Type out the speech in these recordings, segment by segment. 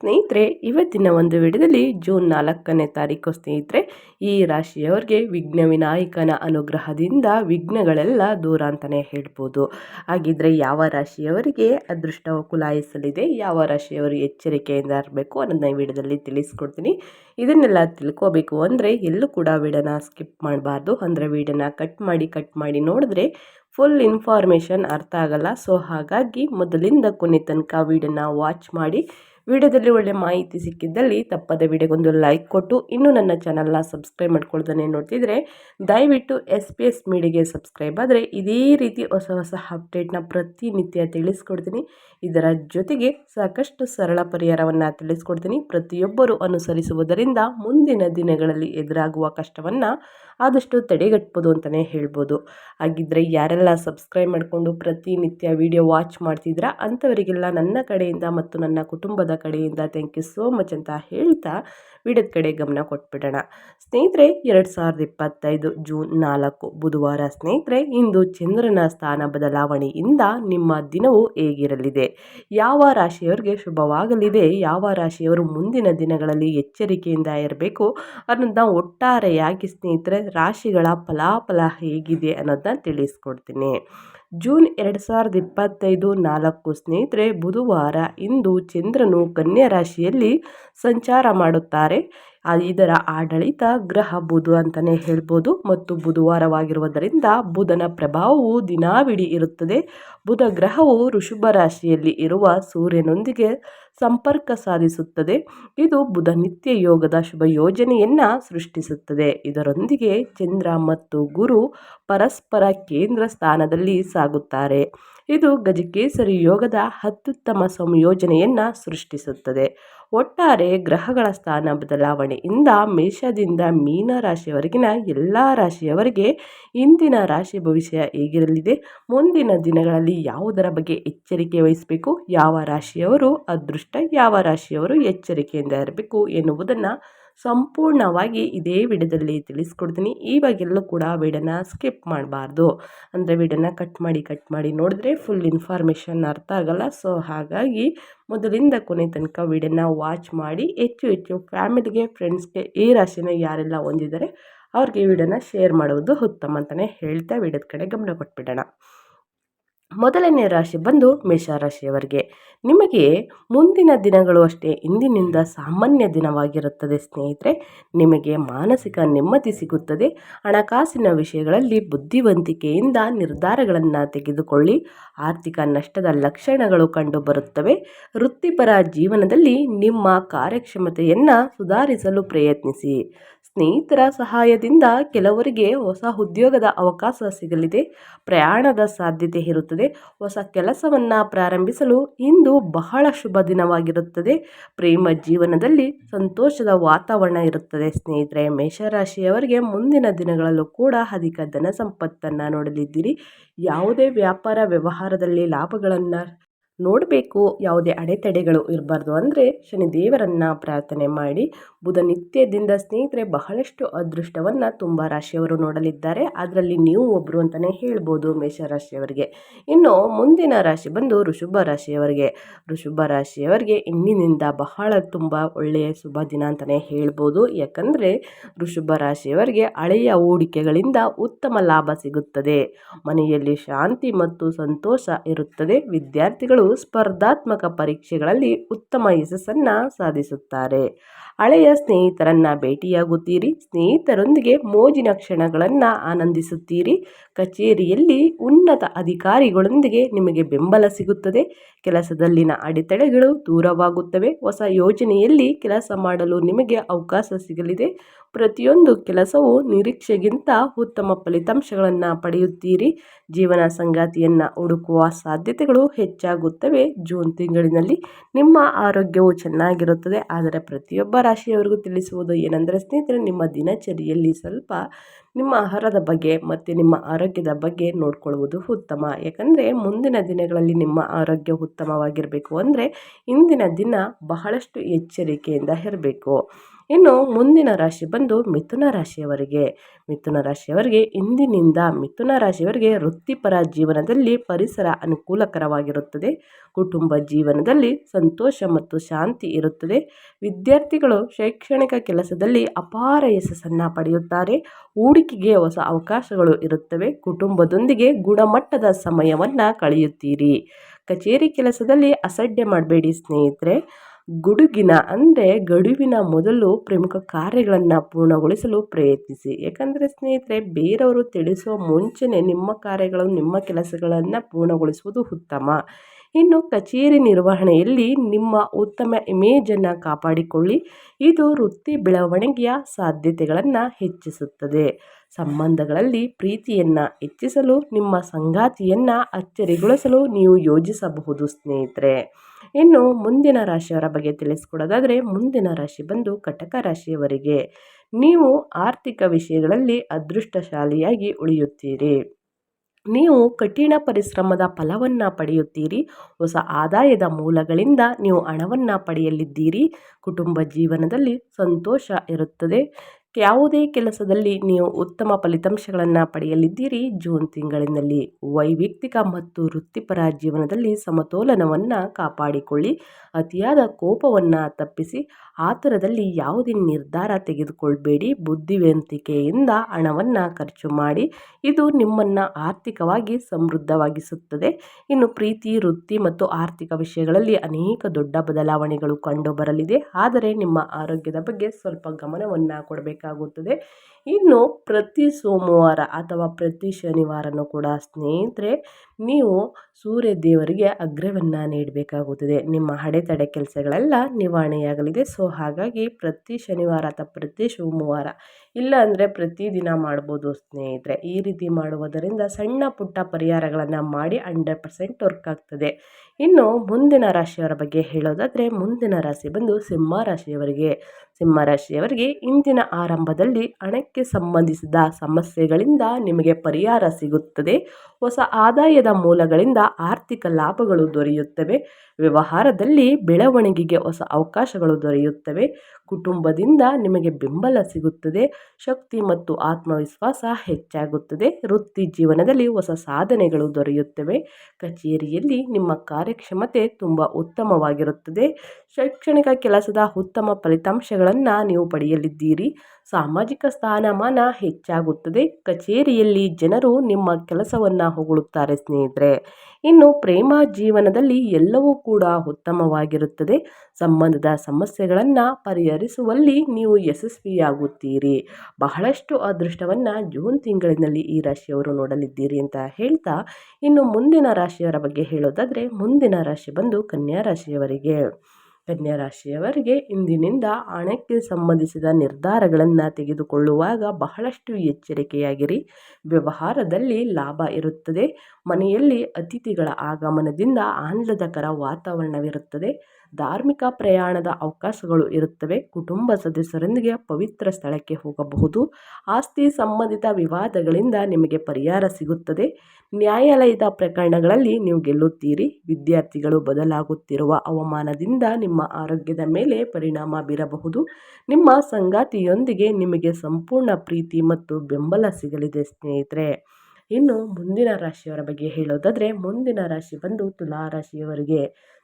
ಸ್ನೇಹಿತರೆ, ಇವತ್ತಿನ ಒಂದು ವಿಡಿಯೋದಲ್ಲಿ ಜೂನ್ ನಾಲ್ಕನೇ ತಾರೀಕು ಸ್ನೇಹಿತರೆ, ಈ ರಾಶಿಯವರಿಗೆ ವಿಘ್ನ ವಿನಾಯಕನ ಅನುಗ್ರಹದಿಂದ ವಿಘ್ನಗಳೆಲ್ಲ ದೂರ ಅಂತಲೇ ಹೇಳ್ಬೋದು. ಹಾಗಿದ್ರೆ ಯಾವ ರಾಶಿಯವರಿಗೆ ಅದೃಷ್ಟವು ಕುಲಾಯಿಸಲಿದೆ, ಯಾವ ರಾಶಿಯವರು ಎಚ್ಚರಿಕೆಯಿಂದ ಇರಬೇಕು ಅನ್ನೋದನ್ನ ಈ ವಿಡಿಯೋದಲ್ಲಿ ತಿಳಿಸ್ಕೊಡ್ತೀನಿ. ಇದನ್ನೆಲ್ಲ ತಿಳ್ಕೋಬೇಕು ಅಂದರೆ ಎಲ್ಲೂ ಕೂಡ ವಿಡಿಯೋನ ಸ್ಕಿಪ್ ಮಾಡಬಾರ್ದು. ಅಂದರೆ ವಿಡಿಯೋನ ಕಟ್ ಮಾಡಿ ಕಟ್ ಮಾಡಿ ನೋಡಿದ್ರೆ ಫುಲ್ ಇನ್ಫಾರ್ಮೇಷನ್ ಅರ್ಥ ಆಗಲ್ಲ. ಸೊ ಹಾಗಾಗಿ ಮೊದಲಿಂದ ಕೊನೆ ತನಕ ವಿಡಿಯೋನ ವಾಚ್ ಮಾಡಿ ವಿಡಿಯೋದಲ್ಲಿ ಒಳ್ಳೆ ಮಾಹಿತಿ ಸಿಕ್ಕಿದ್ದಲ್ಲಿ ತಪ್ಪದೆ ವಿಡಿಯೋಗೊಂದು ಲೈಕ್ ಕೊಟ್ಟು ಇನ್ನೂ ನನ್ನ ಚಾನಲ್ನ ಸಬ್ಸ್ಕ್ರೈಬ್ ಮಾಡ್ಕೊಳ್ತಾನೆ ನೋಡ್ತಿದ್ರೆ ದಯವಿಟ್ಟು ಎಸ್ ಪಿ ಎಸ್ ಮೀಡಿಯಾಗೆ ಸಬ್ಸ್ಕ್ರೈಬ್ ಆದರೆ ಇದೇ ರೀತಿ ಹೊಸ ಹೊಸ ಅಪ್ಡೇಟ್ನ ಪ್ರತಿನಿತ್ಯ ತಿಳಿಸ್ಕೊಡ್ತೀನಿ. ಇದರ ಜೊತೆಗೆ ಸಾಕಷ್ಟು ಸರಳ ಪರಿಹಾರವನ್ನು ತಿಳಿಸ್ಕೊಡ್ತೀನಿ. ಪ್ರತಿಯೊಬ್ಬರು ಅನುಸರಿಸುವುದರಿಂದ ಮುಂದಿನ ದಿನಗಳಲ್ಲಿ ಎದುರಾಗುವ ಕಷ್ಟವನ್ನು ಆದಷ್ಟು ತಡೆಗಟ್ಬೋದು ಅಂತಲೇ ಹೇಳ್ಬೋದು. ಹಾಗಿದ್ದರೆ ಯಾರೆಲ್ಲ ಸಬ್ಸ್ಕ್ರೈಬ್ ಮಾಡಿಕೊಂಡು ಪ್ರತಿನಿತ್ಯ ವಿಡಿಯೋ ವಾಚ್ ಮಾಡ್ತಿದ್ರ, ಅಂಥವರಿಗೆಲ್ಲ ನನ್ನ ಕಡೆಯಿಂದ ಮತ್ತು ನನ್ನ ಕುಟುಂಬದ ಕಡೆಯಿಂದ ಥ್ಯಾಂಕ್ ಯು ಸೋ ಮಚ್ ಅಂತ ಹೇಳ್ತಾ ವಿಡಿಯೋದ ಕಡೆ ಗಮನ ಕೊಟ್ಬಿಡೋಣ. ಸ್ನೇಹಿತರೆ, ಎರಡು ಸಾವಿರದ ಇಪ್ಪತ್ತೈದು ಜೂನ್ ನಾಲ್ಕು ಬುಧವಾರ ಸ್ನೇಹಿತರೆ, ಇಂದು ಚಂದ್ರನ ಸ್ಥಾನ ಬದಲಾವಣೆಯಿಂದ ನಿಮ್ಮ ದಿನವು ಹೇಗಿರಲಿದೆ? ಯಾವ ರಾಶಿಯವರಿಗೆ ಶುಭವಾಗಲಿದೆ? ಯಾವ ರಾಶಿಯವರು ಮುಂದಿನ ದಿನಗಳಲ್ಲಿ ಎಚ್ಚರಿಕೆಯಿಂದ ಇರಬೇಕು? ಅನ್ನೋದನ್ನ ಒಟ್ಟಾರೆಯಾಗಿ ಸ್ನೇಹಿತರೆ, ರಾಶಿಗಳ ಫಲಾಫಲ ಹೇಗಿದೆ ಅನ್ನೋದನ್ನ ತಿಳಿಸ್ಕೊಡ್ತೀನಿ. ಜೂನ್ ಎರಡು ಸಾವಿರದ ಇಪ್ಪತ್ತೈದು ನಾಲ್ಕು ಸ್ನೇಹಿತರೆ, ಬುಧವಾರ ಇಂದು ಚಂದ್ರನು ಕನ್ಯಾ ರಾಶಿಯಲ್ಲಿ ಸಂಚಾರ ಮಾಡುತ್ತಾರೆ. ಇದರ ಆಡಳಿತ ಗ್ರಹ ಬುಧ ಅಂತಲೇ ಹೇಳ್ಬೋದು ಮತ್ತು ಬುಧವಾರವಾಗಿರುವುದರಿಂದ ಬುಧನ ಪ್ರಭಾವವು ದಿನಾವಿಡೀ ಇರುತ್ತದೆ. ಬುಧ ಗ್ರಹವು ಋಷಭ ರಾಶಿಯಲ್ಲಿ ಇರುವ ಸೂರ್ಯನೊಂದಿಗೆ ಸಂಪರ್ಕ ಸಾಧಿಸುತ್ತದೆ. ಇದು ಬುಧ ನಿತ್ಯ ಯೋಗದ ಶುಭ ಯೋಜನೆಯನ್ನು ಸೃಷ್ಟಿಸುತ್ತದೆ. ಇದರೊಂದಿಗೆ ಚಂದ್ರ ಮತ್ತು ಗುರು ಪರಸ್ಪರ ಕೇಂದ್ರ ಸ್ಥಾನದಲ್ಲಿ ಸಾಗುತ್ತಾರೆ. ಇದು ಗಜಕೇಸರಿ ಯೋಗದ ಅತ್ಯುತ್ತಮ ಸಂಯೋಜನೆಯನ್ನು ಸೃಷ್ಟಿಸುತ್ತದೆ. ಒಟ್ಟಾರೆ ಗ್ರಹಗಳ ಸ್ಥಾನ ಬದಲಾವಣೆಯಿಂದ ಮೇಷದಿಂದ ಮೀನ ರಾಶಿಯವರೆಗಿನ ಎಲ್ಲ ರಾಶಿಯವರಿಗೆ ಇಂದಿನ ರಾಶಿ ಭವಿಷ್ಯ ಹೇಗಿರಲಿದೆ, ಮುಂದಿನ ದಿನಗಳಲ್ಲಿ ಯಾವುದರ ಬಗ್ಗೆ ಎಚ್ಚರಿಕೆ ವಹಿಸಬೇಕು, ಯಾವ ರಾಶಿಯವರು ಅದೃಷ್ಟ ಯಾವ ರಾಶಿಯವರು ಎಚ್ಚರಿಕೆಯಿಂದ ಇರಬೇಕು ಎನ್ನುವುದನ್ನು ಸಂಪೂರ್ಣವಾಗಿ ಇದೇ ವಿಡಿಯೋದಲ್ಲಿ ತಿಳಿಸ್ಕೊಡ್ತೀನಿ. ಇವಾಗೆಲ್ಲೂ ಕೂಡ ವಿಡನ ಸ್ಕಿಪ್ ಮಾಡಬಾರ್ದು. ಅಂದರೆ ವಿಡನ ಕಟ್ ಮಾಡಿ ಕಟ್ ಮಾಡಿ ನೋಡಿದ್ರೆ ಫುಲ್ ಇನ್ಫಾರ್ಮೇಷನ್ ಅರ್ಥ ಆಗಲ್ಲ. ಸೊ ಹಾಗಾಗಿ ಮೊದಲಿಂದ ಕೊನೆ ತನಕ ವಿಡನ ವಾಚ್ ಮಾಡಿ, ಹೆಚ್ಚು ಹೆಚ್ಚು ಫ್ಯಾಮಿಲಿಗೆ ಫ್ರೆಂಡ್ಸ್ಗೆ ಈ ರಾಶಿನ ಯಾರೆಲ್ಲ ಹೊಂದಿದ್ದಾರೆ, ಅವ್ರಿಗೆ ವಿಡನ ಶೇರ್ ಮಾಡುವುದು ಉತ್ತಮ ಅಂತಲೇ ಹೇಳ್ತಾ ವಿಡಿಯೋದ ಕಡೆ ಗಮನ ಕೊಟ್ಬಿಡೋಣ. ಮೊದಲನೇ ರಾಶಿ ಬಂದು ಮೇಷರಾಶಿಯವರಿಗೆ ನಿಮಗೆ ಮುಂದಿನ ದಿನಗಳು ಅಷ್ಟೇ ಇಂದಿನಿಂದ ಸಾಮಾನ್ಯ ದಿನವಾಗಿರುತ್ತದೆ ಸ್ನೇಹಿತರೆ. ನಿಮಗೆ ಮಾನಸಿಕ ನೆಮ್ಮದಿ ಸಿಗುತ್ತದೆ. ಹಣಕಾಸಿನ ವಿಷಯಗಳಲ್ಲಿ ಬುದ್ಧಿವಂತಿಕೆಯಿಂದ ನಿರ್ಧಾರಗಳನ್ನು ತೆಗೆದುಕೊಳ್ಳಿ. ಆರ್ಥಿಕ ನಷ್ಟದ ಲಕ್ಷಣಗಳು ಕಂಡುಬರುತ್ತವೆ. ವೃತ್ತಿಪರ ಜೀವನದಲ್ಲಿ ನಿಮ್ಮ ಕಾರ್ಯಕ್ಷಮತೆಯನ್ನು ಸುಧಾರಿಸಲು ಪ್ರಯತ್ನಿಸಿ. ಸ್ನೇಹಿತರ ಸಹಾಯದಿಂದ ಕೆಲವರಿಗೆ ಹೊಸ ಉದ್ಯೋಗದ ಅವಕಾಶ ಸಿಗಲಿದೆ. ಪ್ರಯಾಣದ ಸಾಧ್ಯತೆ ಇರುತ್ತದೆ. ಹೊಸ ಕೆಲಸವನ್ನು ಪ್ರಾರಂಭಿಸಲು ಇಂದು ಬಹಳ ಶುಭ ದಿನವಾಗಿರುತ್ತದೆ. ಪ್ರೇಮ ಜೀವನದಲ್ಲಿ ಸಂತೋಷದ ವಾತಾವರಣ ಇರುತ್ತದೆ. ಸ್ನೇಹಿತರೆ, ಮೇಷರಾಶಿಯವರಿಗೆ ಮುಂದಿನ ದಿನಗಳಲ್ಲೂ ಕೂಡ ಅಧಿಕ ಧನ ಸಂಪತ್ತನ್ನು ನೋಡಲಿದ್ದೀರಿ. ಯಾವುದೇ ವ್ಯಾಪಾರ ವ್ಯವಹಾರದಲ್ಲಿ ಲಾಭಗಳನ್ನು ನೋಡಬೇಕು ಯಾವುದೇ ಅಡೆತಡೆಗಳು ಇರಬಾರ್ದು. ಅಂದರೆ ಶನಿದೇವರನ್ನು ಪ್ರಾರ್ಥನೆ ಮಾಡಿ ಬುಧ ನಿತ್ಯದಿಂದ ಸ್ನೇಹಿತರೆ ಬಹಳಷ್ಟು ಅದೃಷ್ಟವನ್ನು ತುಂಬ ರಾಶಿಯವರು ನೋಡಲಿದ್ದಾರೆ. ಅದರಲ್ಲಿ ನೀವು ಒಬ್ಬರು ಅಂತಲೇ ಹೇಳ್ಬೋದು ಮೇಷರಾಶಿಯವರಿಗೆ ಇನ್ನು ಮುಂದಿನ ರಾಶಿ ಬಂದು ಋಷಭ ರಾಶಿಯವರಿಗೆ. ಋಷಭ ರಾಶಿಯವರಿಗೆ ಇಂದಿನಿಂದ ಬಹಳ ತುಂಬ ಒಳ್ಳೆಯ ಶುಭ ದಿನ ಅಂತಲೇ ಹೇಳ್ಬೋದು. ಯಾಕಂದರೆ ಋಷಭ ರಾಶಿಯವರಿಗೆ ಹಳೆಯ ಹೂಡಿಕೆಗಳಿಂದ ಉತ್ತಮ ಲಾಭ ಸಿಗುತ್ತದೆ. ಮನೆಯಲ್ಲಿ ಶಾಂತಿ ಮತ್ತು ಸಂತೋಷ ಇರುತ್ತದೆ. ವಿದ್ಯಾರ್ಥಿಗಳು ಸ್ಪರ್ಧಾತ್ಮಕ ಪರೀಕ್ಷೆಗಳಲ್ಲಿ ಉತ್ತಮ ಯಶಸ್ಸನ್ನು ಸಾಧಿಸುತ್ತಾರೆ. ಹಳೆಯ ಸ್ನೇಹಿತರನ್ನ ಭೇಟಿಯಾಗುತ್ತೀರಿ. ಸ್ನೇಹಿತರೊಂದಿಗೆ ಮೋಜಿನ ಕ್ಷಣಗಳನ್ನು ಆನಂದಿಸುತ್ತೀರಿ. ಕಚೇರಿಯಲ್ಲಿ ಉನ್ನತ ಅಧಿಕಾರಿಗಳೊಂದಿಗೆ ನಿಮಗೆ ಬೆಂಬಲ ಸಿಗುತ್ತದೆ. ಕೆಲಸದಲ್ಲಿನ ಅಡೆತಡೆಗಳು ದೂರವಾಗುತ್ತವೆ. ಹೊಸ ಯೋಜನೆಯಲ್ಲಿ ಕೆಲಸ ಮಾಡಲು ನಿಮಗೆ ಅವಕಾಶ ಸಿಗಲಿದೆ. ಪ್ರತಿಯೊಂದು ಕೆಲಸವು ನಿರೀಕ್ಷೆಗಿಂತ ಉತ್ತಮ ಫಲಿತಾಂಶಗಳನ್ನು ಪಡೆಯುತ್ತೀರಿ. ಜೀವನ ಸಂಗಾತಿಯನ್ನು ಹುಡುಕುವ ಸಾಧ್ಯತೆಗಳು ಹೆಚ್ಚಾಗುತ್ತವೆ. ಜೂನ್ ತಿಂಗಳಿನಲ್ಲಿ ನಿಮ್ಮ ಆರೋಗ್ಯವು ಚೆನ್ನಾಗಿರುತ್ತದೆ. ಆದರೆ ಪ್ರತಿಯೊಬ್ಬ ರಾಶಿಯವರಿಗೂ ತಿಳಿಸುವುದು ಏನೆಂದರೆ, ಸ್ನೇಹಿತರೆ, ನಿಮ್ಮ ದಿನಚರಿಯಲ್ಲಿ ಸ್ವಲ್ಪ ನಿಮ್ಮ ಆಹಾರದ ಬಗ್ಗೆ ಮತ್ತು ನಿಮ್ಮ ಆರೋಗ್ಯದ ಬಗ್ಗೆ ನೋಡಿಕೊಳ್ಳುವುದು ಉತ್ತಮ. ಯಾಕಂದರೆ, ಮುಂದಿನ ದಿನಗಳಲ್ಲಿ ನಿಮ್ಮ ಆರೋಗ್ಯ ಉತ್ತಮವಾಗಿರಬೇಕು. ಅಂದರೆ, ಇಂದಿನ ದಿನ ಬಹಳಷ್ಟು ಎಚ್ಚರಿಕೆಯಿಂದ ಇರಬೇಕು. ಇನ್ನು ಮುಂದಿನ ರಾಶಿ ಬಂದು ಮಿಥುನ ರಾಶಿಯವರಿಗೆ. ಮಿಥುನ ರಾಶಿಯವರಿಗೆ ಇಂದಿನಿಂದ ಮಿಥುನ ರಾಶಿಯವರಿಗೆ ವೃತ್ತಿಪರ ಜೀವನದಲ್ಲಿ ಪರಿಸರ ಅನುಕೂಲಕರವಾಗಿರುತ್ತದೆ. ಕುಟುಂಬ ಜೀವನದಲ್ಲಿ ಸಂತೋಷ ಮತ್ತು ಶಾಂತಿ ಇರುತ್ತದೆ. ವಿದ್ಯಾರ್ಥಿಗಳು ಶೈಕ್ಷಣಿಕ ಕೆಲಸದಲ್ಲಿ ಅಪಾರ ಯಶಸ್ಸನ್ನು ಪಡೆಯುತ್ತಾರೆ. ಹೂಡಿಕೆಗೆ ಹೊಸ ಅವಕಾಶಗಳು ಇರುತ್ತವೆ. ಕುಟುಂಬದೊಂದಿಗೆ ಗುಣಮಟ್ಟದ ಸಮಯವನ್ನು ಕಳೆಯುತ್ತೀರಿ. ಕಚೇರಿ ಕೆಲಸದಲ್ಲಿ ಅಸಡ್ಡೆ ಮಾಡಬೇಡಿ ಸ್ನೇಹಿತರೆ. ಗುಡುಗಿನ ಅಂದರೆ ಗಡುವಿನ ಮೊದಲು ಪ್ರಮುಖ ಕಾರ್ಯಗಳನ್ನು ಪೂರ್ಣಗೊಳಿಸಲು ಪ್ರಯತ್ನಿಸಿ. ಯಾಕಂದರೆ ಸ್ನೇಹಿತರೆ, ಬೇರೆಯವರು ತಿಳಿಸುವ ಮುಂಚೆನೇ ನಿಮ್ಮ ಕಾರ್ಯಗಳು ನಿಮ್ಮ ಕೆಲಸಗಳನ್ನು ಪೂರ್ಣಗೊಳಿಸುವುದು ಉತ್ತಮ. ಇನ್ನು ಕಚೇರಿ ನಿರ್ವಹಣೆಯಲ್ಲಿ ನಿಮ್ಮ ಉತ್ತಮ ಇಮೇಜನ್ನು ಕಾಪಾಡಿಕೊಳ್ಳಿ. ಇದು ವೃತ್ತಿ ಬೆಳವಣಿಗೆಯ ಸಾಧ್ಯತೆಗಳನ್ನು ಹೆಚ್ಚಿಸುತ್ತದೆ. ಸಂಬಂಧಗಳಲ್ಲಿ ಪ್ರೀತಿಯನ್ನು ಹೆಚ್ಚಿಸಲು, ನಿಮ್ಮ ಸಂಗಾತಿಯನ್ನು ಅಚ್ಚರಿಗೊಳಿಸಲು ನೀವು ಯೋಜಿಸಬಹುದು ಸ್ನೇಹಿತರೆ. ಇನ್ನು ಮುಂದಿನ ರಾಶಿಯವರ ಬಗ್ಗೆ ತಿಳಿಸ್ಕೊಡೋದಾದರೆ ಮುಂದಿನ ರಾಶಿ ಬಂದು ಕಟಕ ರಾಶಿಯವರಿಗೆ. ನೀವು ಆರ್ಥಿಕ ವಿಷಯಗಳಲ್ಲಿ ಅದೃಷ್ಟಶಾಲಿಯಾಗಿ ಉಳಿಯುತ್ತೀರಿ. ನೀವು ಕಠಿಣ ಪರಿಶ್ರಮದ ಫಲವನ್ನು ಪಡೆಯುತ್ತೀರಿ. ಹೊಸ ಆದಾಯದ ಮೂಲಗಳಿಂದ ನೀವು ಹಣವನ್ನು ಪಡೆಯಲಿದ್ದೀರಿ. ಕುಟುಂಬ ಜೀವನದಲ್ಲಿ ಸಂತೋಷ ಇರುತ್ತದೆ. ಯಾವುದೇ ಕೆಲಸದಲ್ಲಿ ನೀವು ಉತ್ತಮ ಫಲಿತಾಂಶಗಳನ್ನು ಪಡೆಯಲಿದ್ದೀರಿ. ಜೂನ್ ತಿಂಗಳಿನಲ್ಲಿ ವೈಯಕ್ತಿಕ ಮತ್ತು ವೃತ್ತಿಪರ ಜೀವನದಲ್ಲಿ ಸಮತೋಲನವನ್ನು ಕಾಪಾಡಿಕೊಳ್ಳಿ. ಅತಿಯಾದ ಕೋಪವನ್ನು ತಪ್ಪಿಸಿ. ಆತುರದಲ್ಲಿ ಯಾವುದೇ ನಿರ್ಧಾರ ತೆಗೆದುಕೊಳ್ಬೇಡಿ. ಬುದ್ಧಿವಂತಿಕೆಯಿಂದ ಹಣವನ್ನು ಖರ್ಚು ಮಾಡಿ. ಇದು ನಿಮ್ಮನ್ನು ಆರ್ಥಿಕವಾಗಿ ಸಮೃದ್ಧವಾಗಿಸುತ್ತದೆ. ಇನ್ನು ಪ್ರೀತಿ, ವೃತ್ತಿ ಮತ್ತು ಆರ್ಥಿಕ ವಿಷಯಗಳಲ್ಲಿ ಅನೇಕ ದೊಡ್ಡ ಬದಲಾವಣೆಗಳು ಕಂಡುಬರಲಿದೆ ಆದರೆ ನಿಮ್ಮ ಆರೋಗ್ಯದ ಬಗ್ಗೆ ಸ್ವಲ್ಪ ಗಮನವನ್ನು ಕೊಡಬೇಕಾಗುತ್ತದೆ. ಇನ್ನು ಪ್ರತಿ ಸೋಮವಾರ ಅಥವಾ ಪ್ರತಿ ಶನಿವಾರನೂ ಕೂಡ ಸ್ನೇಹಿತರೆ, ನೀವು ಸೂರ್ಯ ದೇವರಿಗೆ ಅಗ್ರವನ್ನು ನೀಡಬೇಕಾಗುತ್ತದೆ. ನಿಮ್ಮ ಅಡೆತಡೆ ಕೆಲಸಗಳೆಲ್ಲ ನಿವಾರಣೆಯಾಗಲಿದೆ. ಸೊ, ಹಾಗಾಗಿ ಪ್ರತಿ ಶನಿವಾರ ಅಥವಾ ಪ್ರತಿ ಸೋಮವಾರ ಇಲ್ಲ ಅಂದರೆ ಪ್ರತಿದಿನ ಮಾಡ್ಬೋದು ಸ್ನೇಹಿತರೆ. ಈ ರೀತಿ ಮಾಡುವುದರಿಂದ ಸಣ್ಣ ಪುಟ್ಟ ಪರಿಹಾರಗಳನ್ನು ಮಾಡಿ ಹಂಡ್ರೆಡ್ ಪರ್ಸೆಂಟ್ ವರ್ಕ್ ಆಗ್ತದೆ. ಇನ್ನು ಮುಂದಿನ ರಾಶಿಯವರ ಬಗ್ಗೆ ಹೇಳೋದಾದರೆ ಮುಂದಿನ ರಾಶಿ ಬಂದು ಸಿಂಹ ರಾಶಿಯವರಿಗೆ. ಸಿಂಹ ರಾಶಿಯವರಿಗೆ ಇಂದಿನ ಆರಂಭದಲ್ಲಿ ಹಣಕ್ಕೆ ಸಂಬಂಧಿಸಿದ ಸಮಸ್ಯೆಗಳಿಂದ ನಿಮಗೆ ಪರಿಹಾರ ಸಿಗುತ್ತದೆ. ಹೊಸ ಆದಾಯದ ಮೂಲಗಳಿಂದ ಆರ್ಥಿಕ ಲಾಭಗಳು ದೊರೆಯುತ್ತವೆ. ವ್ಯವಹಾರದಲ್ಲಿ ಬೆಳವಣಿಗೆಗೆ ಹೊಸ ಅವಕಾಶಗಳು ದೊರೆಯುತ್ತವೆ. ಕುಟುಂಬದಿಂದ ನಿಮಗೆ ಬೆಂಬಲ ಸಿಗುತ್ತದೆ. ಶಕ್ತಿ ಮತ್ತು ಆತ್ಮವಿಶ್ವಾಸ ಹೆಚ್ಚಾಗುತ್ತದೆ. ವೃತ್ತಿ ಜೀವನದಲ್ಲಿ ಹೊಸ ಸಾಧನೆಗಳು ದೊರೆಯುತ್ತವೆ. ಕಚೇರಿಯಲ್ಲಿ ನಿಮ್ಮ ಕಾರ್ಯಕ್ಷಮತೆ ತುಂಬ ಉತ್ತಮವಾಗಿರುತ್ತದೆ. ಶೈಕ್ಷಣಿಕ ಕೆಲಸದ ಉತ್ತಮ ಫಲಿತಾಂಶಗಳನ್ನು ನೀವು ಪಡೆಯಲಿದ್ದೀರಿ. ಸಾಮಾಜಿಕ ಸ್ಥಾನಮಾನ ಹೆಚ್ಚಾಗುತ್ತದೆ. ಕಚೇರಿಯಲ್ಲಿ ಜನರು ನಿಮ್ಮ ಕೆಲಸವನ್ನು ಹೊಗಳುತ್ತಾರೆ ಸ್ನೇಹಿತರೆ. ಇನ್ನು ಪ್ರೇಮ ಜೀವನದಲ್ಲಿ ಎಲ್ಲವೂ ಕೂಡ ಉತ್ತಮವಾಗಿರುತ್ತದೆ. ಸಂಬಂಧದ ಸಮಸ್ಯೆಗಳನ್ನು ಪರಿಹರಿಸುವಲ್ಲಿ ನೀವು ಯಶಸ್ವಿಯಾಗುತ್ತೀರಿ. ಬಹಳಷ್ಟು ಅದೃಷ್ಟವನ್ನು ಜೂನ್ ತಿಂಗಳಿನಲ್ಲಿ ಈ ರಾಶಿಯವರು ನೋಡಲಿದ್ದೀರಿ ಅಂತ ಹೇಳ್ತಾ, ಇನ್ನು ಮುಂದಿನ ರಾಶಿಯವರ ಬಗ್ಗೆ ಹೇಳೋದಾದರೆ ಮುಂದಿನ ರಾಶಿ ಬಂದು ಕನ್ಯಾ ರಾಶಿಯವರಿಗೆ. ಕನ್ಯಾ ರಾಶಿಯವರಿಗೆ ಇಂದಿನಿಂದ ಹಣಕ್ಕೆ ಸಂಬಂಧಿಸಿದ ನಿರ್ಧಾರಗಳನ್ನು ತೆಗೆದುಕೊಳ್ಳುವಾಗ ಬಹಳಷ್ಟು ಎಚ್ಚರಿಕೆಯಾಗಿರಿ. ವ್ಯವಹಾರದಲ್ಲಿ ಲಾಭ ಇರುತ್ತದೆ. ಮನೆಯಲ್ಲಿ ಅತಿಥಿಗಳ ಆಗಮನದಿಂದ ಆಹ್ಲಾದಕರ ವಾತಾವರಣವಿರುತ್ತದೆ. ಧಾರ್ಮಿಕ ಪ್ರಯಾಣದ ಅವಕಾಶಗಳು ಇರುತ್ತವೆ. ಕುಟುಂಬ ಸದಸ್ಯರೊಂದಿಗೆ ಪವಿತ್ರ ಸ್ಥಳಕ್ಕೆ ಹೋಗಬಹುದು. ಆಸ್ತಿ ಸಂಬಂಧಿತ ವಿವಾದಗಳಿಂದ ನಿಮಗೆ ಪರಿಹಾರ ಸಿಗುತ್ತದೆ. ನ್ಯಾಯಾಲಯದ ಪ್ರಕರಣಗಳಲ್ಲಿ ನೀವು ಗೆಲ್ಲುತ್ತೀರಿ. ವಿದ್ಯಾರ್ಥಿಗಳು ಬದಲಾಗುತ್ತಿರುವ ಅವಮಾನದಿಂದ ನಿಮ್ಮ ಆರೋಗ್ಯದ ಮೇಲೆ ಪರಿಣಾಮ ಬೀರಬಹುದು. ನಿಮ್ಮ ಸಂಗಾತಿಯೊಂದಿಗೆ ನಿಮಗೆ ಸಂಪೂರ್ಣ ಪ್ರೀತಿ ಮತ್ತು ಬೆಂಬಲ ಸಿಗಲಿದೆ ಸ್ನೇಹಿತರೆ. ಇನ್ನು ಮುಂದಿನ ರಾಶಿಯವರ ಬಗ್ಗೆ ಹೇಳೋದಾದರೆ ಮುಂದಿನ ರಾಶಿ ಬಂದು ತುಲಾ ರಾಶಿಯವರಿಗೆ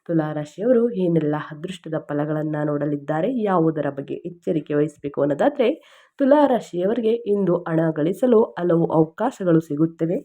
ತುಲಾ ರಾಶಿಯವರು ಏನೆಲ್ಲ ಅದೃಷ್ಟದ ಫಲಗಳನ್ನು ನೋಡಲಿದ್ದಾರೆ ಯಾವುದರ ಬಗ್ಗೆ ಎಚ್ಚರಿಕೆ ವಹಿಸಬೇಕು ಅನ್ನೋದಾದರೆ ತುಲಾ ರಾಶಿಯವರಿಗೆ ಇಂದು ಹಣ ಗಳಿಸಲು ಹಲವು ಅವಕಾಶಗಳು ಸಿಗುತ್ತವೆ.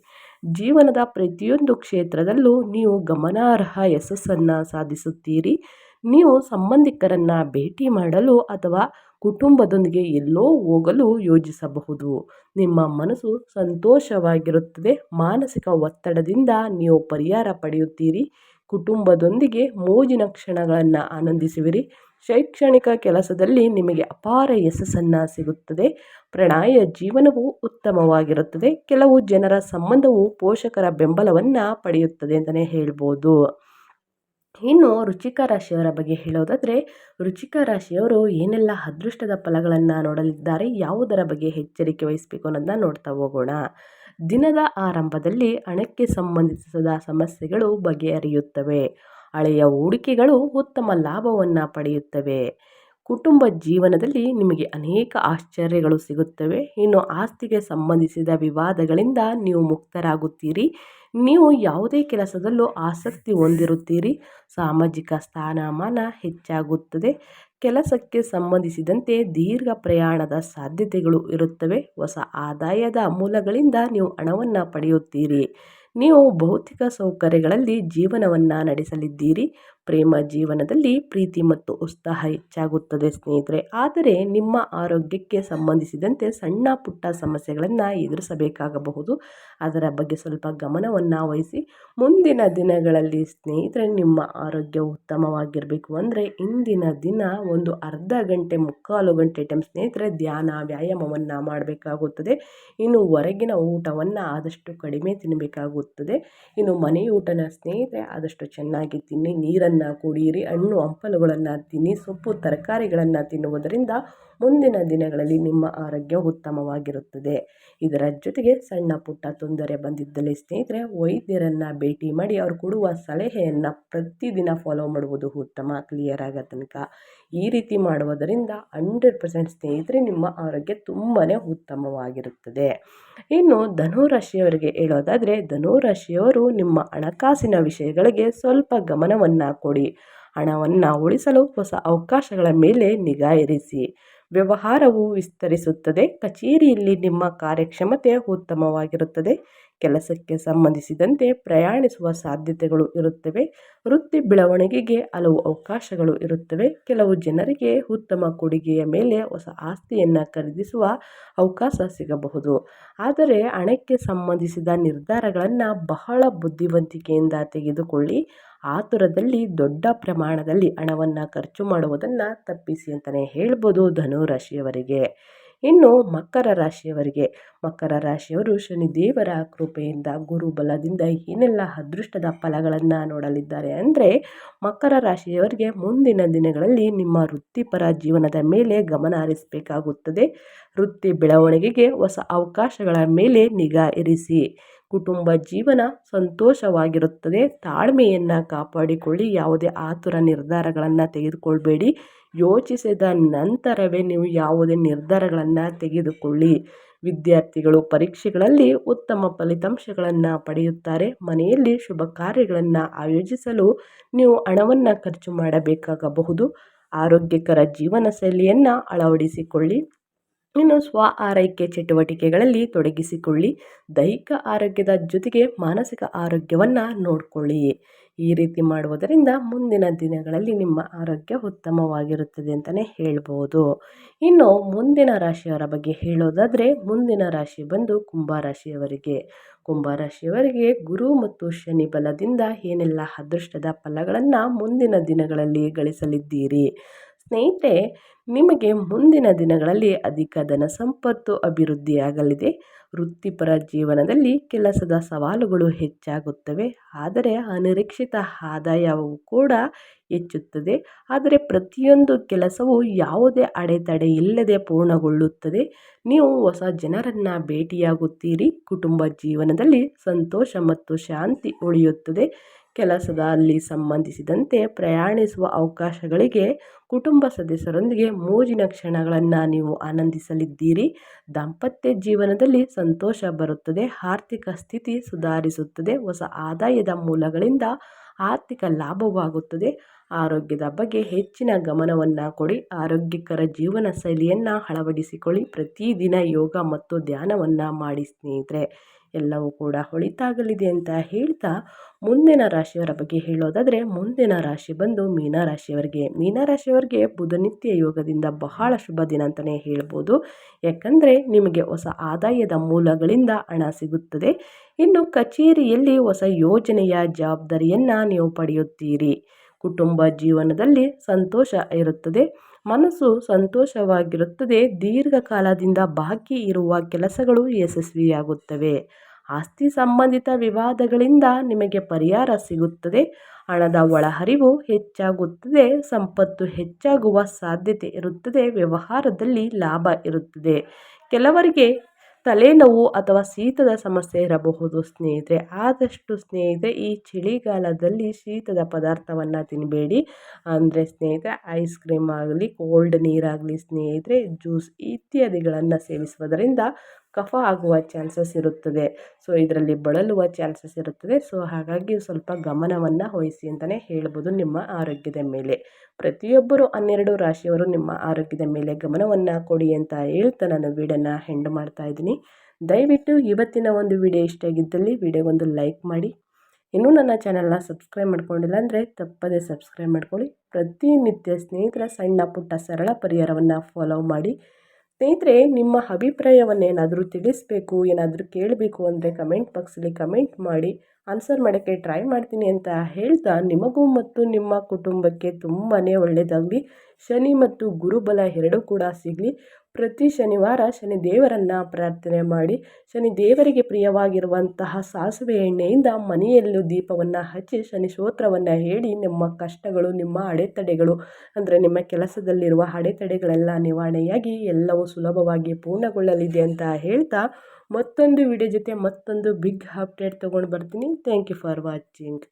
ಜೀವನದ ಪ್ರತಿಯೊಂದು ಕ್ಷೇತ್ರದಲ್ಲೂ ನೀವು ಗಮನಾರ್ಹ ಯಶಸ್ಸನ್ನು ಸಾಧಿಸುತ್ತೀರಿ. ನೀವು ಸಂಬಂಧಿಕರನ್ನು ಭೇಟಿ ಮಾಡಲು ಅಥವಾ ಕುಟುಂಬದೊಂದಿಗೆ ಎಲ್ಲೋ ಹೋಗಲು ಯೋಜಿಸಬಹುದು. ನಿಮ್ಮ ಮನಸ್ಸು ಸಂತೋಷವಾಗಿರುತ್ತದೆ. ಮಾನಸಿಕ ಒತ್ತಡದಿಂದ ನೀವು ಪರಿಹಾರ ಪಡೆಯುತ್ತೀರಿ. ಕುಟುಂಬದೊಂದಿಗೆ ಮೋಜಿನ ಕ್ಷಣಗಳನ್ನು ಆನಂದಿಸುವಿರಿ. ಶೈಕ್ಷಣಿಕ ಕೆಲಸದಲ್ಲಿ ನಿಮಗೆ ಅಪಾರ ಯಶಸ್ಸನ್ನು ಸಿಗುತ್ತದೆ. ಪ್ರಣಯ ಜೀವನವು ಉತ್ತಮವಾಗಿರುತ್ತದೆ. ಕೆಲವು ಜನರ ಸಂಬಂಧವು ಪೋಷಕರ ಬೆಂಬಲವನ್ನು ಪಡೆಯುತ್ತದೆ ಅಂತಲೇ ಹೇಳ್ಬೋದು. ಇನ್ನು ರುಚಿಕ ರಾಶಿಯವರ ಬಗ್ಗೆ ಹೇಳೋದಾದರೆ, ರುಚಿಕ ರಾಶಿಯವರು ಏನೆಲ್ಲ ಅದೃಷ್ಟದ ಫಲಗಳನ್ನು ನೋಡಲಿದ್ದಾರೆ, ಯಾವುದರ ಬಗ್ಗೆ ಎಚ್ಚರಿಕೆ ವಹಿಸಬೇಕು ಅನ್ನೋದನ್ನ ನೋಡ್ತಾ ಹೋಗೋಣ. ದಿನದ ಆರಂಭದಲ್ಲಿ ಹಣಕ್ಕೆ ಸಂಬಂಧಿಸಿದ ಸಮಸ್ಯೆಗಳು ಬಗೆಹರಿಯುತ್ತವೆ. ಹಳೆಯ ಹೂಡಿಕೆಗಳು ಉತ್ತಮ ಲಾಭವನ್ನು ಪಡೆಯುತ್ತವೆ. ಕುಟುಂಬ ಜೀವನದಲ್ಲಿ ನಿಮಗೆ ಅನೇಕ ಆಶ್ಚರ್ಯಗಳು ಸಿಗುತ್ತವೆ. ಇನ್ನು ಆಸ್ತಿಗೆ ಸಂಬಂಧಿಸಿದ ವಿವಾದಗಳಿಂದ ನೀವು ಮುಕ್ತರಾಗುತ್ತೀರಿ. ನೀವು ಯಾವುದೇ ಕೆಲಸದಲ್ಲೂ ಆಸಕ್ತಿ ಹೊಂದಿರುತ್ತೀರಿ. ಸಾಮಾಜಿಕ ಸ್ಥಾನಮಾನ ಹೆಚ್ಚಾಗುತ್ತದೆ. ಕೆಲಸಕ್ಕೆ ಸಂಬಂಧಿಸಿದಂತೆ ದೀರ್ಘ ಪ್ರಯಾಣದ ಸಾಧ್ಯತೆಗಳು ಇರುತ್ತವೆ. ಹೊಸ ಆದಾಯದ ಮೂಲಗಳಿಂದ ನೀವು ಹಣವನ್ನು ಪಡೆಯುತ್ತೀರಿ. ನೀವು ಭೌತಿಕ ಸೌಕರ್ಯಗಳಲ್ಲಿ ಜೀವನವನ್ನು ನಡೆಸಲಿದ್ದೀರಿ. ಪ್ರೇಮ ಜೀವನದಲ್ಲಿ ಪ್ರೀತಿ ಮತ್ತು ಉತ್ಸಾಹ ಹೆಚ್ಚಾಗುತ್ತದೆ ಸ್ನೇಹಿತರೆ. ಆದರೆ ನಿಮ್ಮ ಆರೋಗ್ಯಕ್ಕೆ ಸಂಬಂಧಿಸಿದಂತೆ ಸಣ್ಣ ಪುಟ್ಟ ಸಮಸ್ಯೆಗಳನ್ನು ಎದುರಿಸಬೇಕಾಗಬಹುದು. ಅದರ ಬಗ್ಗೆ ಸ್ವಲ್ಪ ಗಮನವನ್ನು ವಹಿಸಿ. ಮುಂದಿನ ದಿನಗಳಲ್ಲಿ ಸ್ನೇಹಿತರೆ, ನಿಮ್ಮ ಆರೋಗ್ಯ ಉತ್ತಮವಾಗಿರಬೇಕು ಅಂದರೆ ಇಂದಿನ ದಿನ ಒಂದು ಅರ್ಧ ಗಂಟೆ, ಮುಕ್ಕಾಲು ಗಂಟೆ ಟೈಮ್ ಸ್ನೇಹಿತರೆ ಧ್ಯಾನ, ವ್ಯಾಯಾಮವನ್ನು ಮಾಡಬೇಕಾಗುತ್ತದೆ. ಇನ್ನು ಹೊರಗಿನ ಊಟವನ್ನು ಆದಷ್ಟು ಕಡಿಮೆ ತಿನ್ನಬೇಕಾಗುತ್ತದೆ ಇನ್ನು ಮನೆಯೂಟನ ಸ್ನೇಹಿತರೆ, ಆದಷ್ಟು ಚೆನ್ನಾಗಿ ತಿನ್ನಿ, ನೀರನ್ನು ಕುಡಿಯಿರಿ, ಹಣ್ಣು ಹಂಪಲುಗಳನ್ನು ತಿನ್ನಿ, ಸೊಪ್ಪು ತರಕಾರಿಗಳನ್ನು ತಿನ್ನುವುದರಿಂದ ಮುಂದಿನ ದಿನಗಳಲ್ಲಿ ನಿಮ್ಮ ಆರೋಗ್ಯ ಉತ್ತಮವಾಗಿರುತ್ತದೆ. ಇದರ ಜೊತೆಗೆ ಸಣ್ಣ ಪುಟ್ಟ ತೊಂದರೆ ಬಂದಿದ್ದಲ್ಲಿ ಸ್ನೇಹಿತರೆ, ವೈದ್ಯರನ್ನು ಭೇಟಿ ಮಾಡಿ ಅವರು ಕೊಡುವ ಸಲಹೆಯನ್ನು ಪ್ರತಿದಿನ ಫಾಲೋ ಮಾಡುವುದು ಉತ್ತಮ ಕ್ಲಿಯರ್ ಆಗೋ ತನಕ. ಈ ರೀತಿ ಮಾಡುವುದರಿಂದ ಹಂಡ್ರೆಡ್ ಪರ್ಸೆಂಟ್ ಸ್ನೇಹಿತರೆ, ನಿಮ್ಮ ಆರೋಗ್ಯ ತುಂಬಾ ಉತ್ತಮವಾಗಿರುತ್ತದೆ. ಇನ್ನು ಧನುರಾಶಿಯವರಿಗೆ ಹೇಳೋದಾದರೆ, ಧನುರಾಶಿಯವರು ನಿಮ್ಮ ಹಣಕಾಸಿನ ವಿಷಯಗಳಿಗೆ ಸ್ವಲ್ಪ ಗಮನವನ್ನು ಕೊಡಿ. ಹಣವನ್ನು ಉಳಿಸಲು ಹೊಸ ಅವಕಾಶಗಳ ಮೇಲೆ ನಿಗಾ ಇರಿಸಿ. ವ್ಯವಹಾರವು ವಿಸ್ತರಿಸುತ್ತದೆ. ಕಚೇರಿಯಲ್ಲಿ ನಿಮ್ಮ ಕಾರ್ಯಕ್ಷಮತೆ ಉತ್ತಮವಾಗಿರುತ್ತದೆ. ಕೆಲಸಕ್ಕೆ ಸಂಬಂಧಿಸಿದಂತೆ ಪ್ರಯಾಣಿಸುವ ಸಾಧ್ಯತೆಗಳು ಇರುತ್ತವೆ. ವೃತ್ತಿ ಬೆಳವಣಿಗೆಗೆ ಹಲವು ಅವಕಾಶಗಳು ಇರುತ್ತವೆ. ಕೆಲವು ಜನರಿಗೆ ಉತ್ತಮ ಕೊಡುಗೆಯ ಮೇಲೆ ಹೊಸ ಆಸ್ತಿಯನ್ನು ಖರೀದಿಸುವ ಅವಕಾಶ ಸಿಗಬಹುದು. ಆದರೆ ಹಣಕ್ಕೆ ಸಂಬಂಧಿಸಿದ ನಿರ್ಧಾರಗಳನ್ನು ಬಹಳ ಬುದ್ಧಿವಂತಿಕೆಯಿಂದ ತೆಗೆದುಕೊಳ್ಳಿ. ಆತುರದಲ್ಲಿ ದೊಡ್ಡ ಪ್ರಮಾಣದಲ್ಲಿ ಹಣವನ್ನು ಖರ್ಚು ಮಾಡುವುದನ್ನು ತಪ್ಪಿಸಿ ಅಂತಲೇ ಹೇಳ್ಬೋದು ಧನುರಾಶಿಯವರಿಗೆ. ಇನ್ನು ಮಕರ ರಾಶಿಯವರಿಗೆ, ಮಕರ ರಾಶಿಯವರು ಶನಿದೇವರ ಕೃಪೆಯಿಂದ ಗುರುಬಲದಿಂದ ಏನೆಲ್ಲ ಅದೃಷ್ಟದ ಫಲಗಳನ್ನು ನೋಡಲಿದ್ದಾರೆ ಅಂದರೆ ಮಕರ ರಾಶಿಯವರಿಗೆ ಮುಂದಿನ ದಿನಗಳಲ್ಲಿ ನಿಮ್ಮ ವೃತ್ತಿಪರ ಜೀವನದ ಮೇಲೆ ಗಮನ ಹರಿಸಬೇಕಾಗುತ್ತದೆ. ವೃತ್ತಿ ಬೆಳವಣಿಗೆಗೆ ಹೊಸ ಅವಕಾಶಗಳ ಮೇಲೆ ನಿಗಾ ಇರಿಸಿ. ಕುಟುಂಬ ಜೀವನ ಸಂತೋಷವಾಗಿರುತ್ತದೆ. ತಾಳ್ಮೆಯನ್ನು ಕಾಪಾಡಿಕೊಳ್ಳಿ. ಯಾವುದೇ ಆತುರ ನಿರ್ಧಾರಗಳನ್ನು ತೆಗೆದುಕೊಳ್ಬೇಡಿ. ಯೋಚಿಸಿದ ನಂತರವೇ ನೀವು ಯಾವುದೇ ನಿರ್ಧಾರಗಳನ್ನು ತೆಗೆದುಕೊಳ್ಳಿ. ವಿದ್ಯಾರ್ಥಿಗಳು ಪರೀಕ್ಷೆಗಳಲ್ಲಿ ಉತ್ತಮ ಫಲಿತಾಂಶಗಳನ್ನು ಪಡೆಯುತ್ತಾರೆ. ಮನೆಯಲ್ಲಿ ಶುಭ ಕಾರ್ಯಗಳನ್ನು ಆಯೋಜಿಸಲು ನೀವು ಹಣವನ್ನು ಖರ್ಚು ಮಾಡಬೇಕಾಗಬಹುದು. ಆರೋಗ್ಯಕರ ಜೀವನ ಶೈಲಿಯನ್ನು ಅಳವಡಿಸಿಕೊಳ್ಳಿ. ಇನ್ನು ಸ್ವ ಆರೈಕೆ ಚಟುವಟಿಕೆಗಳಲ್ಲಿ ತೊಡಗಿಸಿಕೊಳ್ಳಿ. ದೈಹಿಕ ಆರೋಗ್ಯದ ಜೊತೆಗೆ ಮಾನಸಿಕ ಆರೋಗ್ಯವನ್ನು ನೋಡಿಕೊಳ್ಳಿ. ಈ ರೀತಿ ಮಾಡುವುದರಿಂದ ಮುಂದಿನ ದಿನಗಳಲ್ಲಿ ನಿಮ್ಮ ಆರೋಗ್ಯ ಉತ್ತಮವಾಗಿರುತ್ತದೆ ಅಂತಲೇ ಹೇಳ್ಬೋದು. ಇನ್ನು ಮುಂದಿನ ರಾಶಿಯವರ ಬಗ್ಗೆ ಹೇಳೋದಾದರೆ ಮುಂದಿನ ರಾಶಿ ಬಂದು ಕುಂಭರಾಶಿಯವರಿಗೆ ಕುಂಭರಾಶಿಯವರಿಗೆ ಗುರು ಮತ್ತು ಶನಿ ಬಲದಿಂದ ಏನೆಲ್ಲ ಅದೃಷ್ಟದ ಫಲಗಳನ್ನು ಮುಂದಿನ ದಿನಗಳಲ್ಲಿ ಗಳಿಸಲಿದ್ದೀರಿ? ಸ್ನೇಹಿತರೆ ನಿಮಗೆ ಮುಂದಿನ ದಿನಗಳಲ್ಲಿ ಅಧಿಕ ಧನ ಸಂಪತ್ತು ಅಭಿವೃದ್ಧಿಯಾಗಲಿದೆ. ವೃತ್ತಿಪರ ಜೀವನದಲ್ಲಿ ಕೆಲಸದ ಸವಾಲುಗಳು ಹೆಚ್ಚಾಗುತ್ತವೆ. ಆದರೆ ಅನಿರೀಕ್ಷಿತ ಆದಾಯವು ಕೂಡ ಹೆಚ್ಚುತ್ತದೆ. ಆದರೆ ಪ್ರತಿಯೊಂದು ಕೆಲಸವು ಯಾವುದೇ ಅಡೆತಡೆ ಇಲ್ಲದೆ ಪೂರ್ಣಗೊಳ್ಳುತ್ತದೆ. ನೀವು ಹೊಸ ಜನರನ್ನು ಭೇಟಿಯಾಗುತ್ತೀರಿ. ಕುಟುಂಬ ಜೀವನದಲ್ಲಿ ಸಂತೋಷ ಮತ್ತು ಶಾಂತಿ ಉಳಿಯುತ್ತದೆ. ಕೆಲಸದಲ್ಲಿ ಸಂಬಂಧಿಸಿದಂತೆ ಪ್ರಯಾಣಿಸುವ ಅವಕಾಶಗಳಿಗೆ ಕುಟುಂಬ ಸದಸ್ಯರೊಂದಿಗೆ ಮೋಜಿನ ಕ್ಷಣಗಳನ್ನು ನೀವು ಆನಂದಿಸಲಿದ್ದೀರಿ. ದಾಂಪತ್ಯ ಜೀವನದಲ್ಲಿ ಸಂತೋಷ ಬರುತ್ತದೆ, ಆರ್ಥಿಕ ಸ್ಥಿತಿ ಸುಧಾರಿಸುತ್ತದೆ, ಹೊಸ ಆದಾಯದ ಮೂಲಗಳಿಂದ ಆರ್ಥಿಕ ಲಾಭವಾಗುತ್ತದೆ. ಆರೋಗ್ಯದ ಬಗ್ಗೆ ಹೆಚ್ಚಿನ ಗಮನವನ್ನು ಕೊಡಿ, ಆರೋಗ್ಯಕರ ಜೀವನ ಶೈಲಿಯನ್ನು ಅಳವಡಿಸಿಕೊಳ್ಳಿ. ಪ್ರತಿದಿನ ಯೋಗ ಮತ್ತು ಧ್ಯಾನವನ್ನು ಮಾಡಿ ಸ್ನೇಹಿತರೆ. ಎಲ್ಲವೂ ಕೂಡ ಹೊಳಿತಾಗಲಿದೆ ಅಂತ ಹೇಳ್ತಾ ಮುಂದಿನ ರಾಶಿಯವರ ಬಗ್ಗೆ ಹೇಳೋದಾದರೆ ಮುಂದಿನ ರಾಶಿ ಬಂದು ಮೀನರಾಶಿಯವರಿಗೆ ಮೀನರಾಶಿಯವರಿಗೆ ಬುಧನಿತ್ಯ ಯೋಗದಿಂದ ಬಹಳ ಶುಭ ದಿನ ಅಂತಲೇ ಹೇಳ್ಬೋದು. ಯಾಕಂದರೆ ನಿಮಗೆ ಹೊಸ ಆದಾಯದ ಮೂಲಗಳಿಂದ ಹಣ ಸಿಗುತ್ತದೆ. ಇನ್ನು ಕಚೇರಿಯಲ್ಲಿ ಹೊಸ ಯೋಜನೆಯ ಜವಾಬ್ದಾರಿಯನ್ನು ನೀವು ಪಡೆಯುತ್ತೀರಿ. ಕುಟುಂಬ ಜೀವನದಲ್ಲಿ ಸಂತೋಷ ಇರುತ್ತದೆ. ಮನಸ್ಸು ಸಂತೋಷವಾಗಿರುತ್ತದೆ. ದೀರ್ಘಕಾಲದಿಂದ ಬಾಕಿ ಇರುವ ಕೆಲಸಗಳು ಯಶಸ್ವಿಯಾಗುತ್ತವೆ. ಆಸ್ತಿ ಸಂಬಂಧಿತ ವಿವಾದಗಳಿಂದ ನಿಮಗೆ ಪರಿಹಾರ ಸಿಗುತ್ತದೆ. ಹಣದ ಒಳಹರಿವು ಹೆಚ್ಚಾಗುತ್ತದೆ. ಸಂಪತ್ತು ಹೆಚ್ಚಾಗುವ ಸಾಧ್ಯತೆ ಇರುತ್ತದೆ. ವ್ಯವಹಾರದಲ್ಲಿ ಲಾಭ ಇರುತ್ತದೆ. ಕೆಲವರಿಗೆ ತಲೆನೋವು ಅಥವಾ ಶೀತದ ಸಮಸ್ಯೆ ಇರಬಹುದು ಸ್ನೇಹಿತರೆ. ಆದಷ್ಟು ಸ್ನೇಹಿತರೆ, ಈ ಚಳಿಗಾಲದಲ್ಲಿ ಶೀತದ ಪದಾರ್ಥವನ್ನು ತಿನ್ನಬೇಡಿ ಅಂದರೆ ಸ್ನೇಹಿತರೆ ಐಸ್ ಕ್ರೀಮ್ ಆಗಲಿ ಕೋಲ್ಡ್ ನೀರಾಗಲಿ ಸ್ನೇಹಿತರೆ ಜ್ಯೂಸ್ ಇತ್ಯಾದಿಗಳನ್ನು ಸೇವಿಸುವುದರಿಂದ ಕಫ ಆಗುವ ಚಾನ್ಸಸ್ ಇರುತ್ತದೆ. ಸೊ, ಇದರಲ್ಲಿ ಬಳಲುವ ಚಾನ್ಸಸ್ ಇರುತ್ತದೆ. ಸೊ, ಹಾಗಾಗಿ ಸ್ವಲ್ಪ ಗಮನವನ್ನು ವಹಿಸಿ ಅಂತಲೇ ಹೇಳ್ಬೋದು ನಿಮ್ಮ ಆರೋಗ್ಯದ ಮೇಲೆ. ಪ್ರತಿಯೊಬ್ಬರು ಹನ್ನೆರಡು ರಾಶಿಯವರು ನಿಮ್ಮ ಆರೋಗ್ಯದ ಮೇಲೆ ಗಮನವನ್ನು ಕೊಡಿ ಅಂತ ಹೇಳ್ತಾ ನಾನು ವೀಡಿಯೋನ ಹೆಂಡ್ ಮಾಡ್ತಾ ಇದ್ದೀನಿ. ದಯವಿಟ್ಟು ಇವತ್ತಿನ ಒಂದು ವಿಡಿಯೋ ಇಷ್ಟ ಆಗಿದ್ದಲ್ಲಿ ವಿಡಿಯೋಗೊಂದು ಲೈಕ್ ಮಾಡಿ. ಇನ್ನೂ ನನ್ನ ಚಾನಲ್ನ ಸಬ್ಸ್ಕ್ರೈಬ್ ಮಾಡ್ಕೊಂಡಿಲ್ಲ ಅಂದರೆ ತಪ್ಪದೇ ಸಬ್ಸ್ಕ್ರೈಬ್ ಮಾಡ್ಕೊಳ್ಳಿ. ಪ್ರತಿನಿತ್ಯ ಸ್ನೇಹಿತರ ಸಣ್ಣ ಪುಟ್ಟ ಸರಳ ಪರಿಹಾರವನ್ನು ಫಾಲೋ ಮಾಡಿ. ಸ್ನೇಹಿತರೆ ನಿಮ್ಮ ಅಭಿಪ್ರಾಯವನ್ನೇನಾದರೂ ತಿಳಿಸ್ಬೇಕು ಏನಾದರೂ ಕೇಳಬೇಕು ಅಂದರೆ ಕಮೆಂಟ್ ಬಾಕ್ಸಲ್ಲಿ ಕಮೆಂಟ್ ಮಾಡಿ. ಆನ್ಸರ್ ಮಾಡೋಕ್ಕೆ ಟ್ರೈ ಮಾಡ್ತೀನಿ ಅಂತ ಹೇಳ್ತಾ ನಿಮಗೂ ಮತ್ತು ನಿಮ್ಮ ಕುಟುಂಬಕ್ಕೆ ತುಂಬಾ ಒಳ್ಳೆಯದಾಗಲಿ ಶನಿ ಮತ್ತು ಗುರುಬಲ ಎರಡೂ ಕೂಡ ಸಿಗಲಿ. ಪ್ರತಿ ಶನಿವಾರ ಶನಿ ದೇವರನ್ನು ಪ್ರಾರ್ಥನೆ ಮಾಡಿ. ಶನಿ ದೇವರಿಗೆ ಪ್ರಿಯವಾಗಿರುವಂತಹ ಸಾಸಿವೆ ಎಣ್ಣೆಯಿಂದ ಮನೆಯಲ್ಲೂ ದೀಪವನ್ನು ಹಚ್ಚಿ, ಶನಿ ಸ್ತೋತ್ರವನ್ನು ಹೇಳಿ ನಿಮ್ಮ ಕಷ್ಟಗಳು, ನಿಮ್ಮ ಅಡೆತಡೆಗಳು, ಅಂದರೆ ನಿಮ್ಮ ಕೆಲಸದಲ್ಲಿರುವ ಅಡೆತಡೆಗಳೆಲ್ಲ ನಿವಾರಣೆಯಾಗಿ ಎಲ್ಲವೂ ಸುಲಭವಾಗಿ ಪೂರ್ಣಗೊಳ್ಳಲಿದೆ ಅಂತ ಹೇಳ್ತಾ ಮತ್ತೊಂದು ವಿಡಿಯೋ ಜೊತೆ ಮತ್ತೊಂದು ಬಿಗ್ ಅಪ್ಡೇಟ್ ತೊಗೊಂಡು ಬರ್ತೀನಿ. Thank you for watching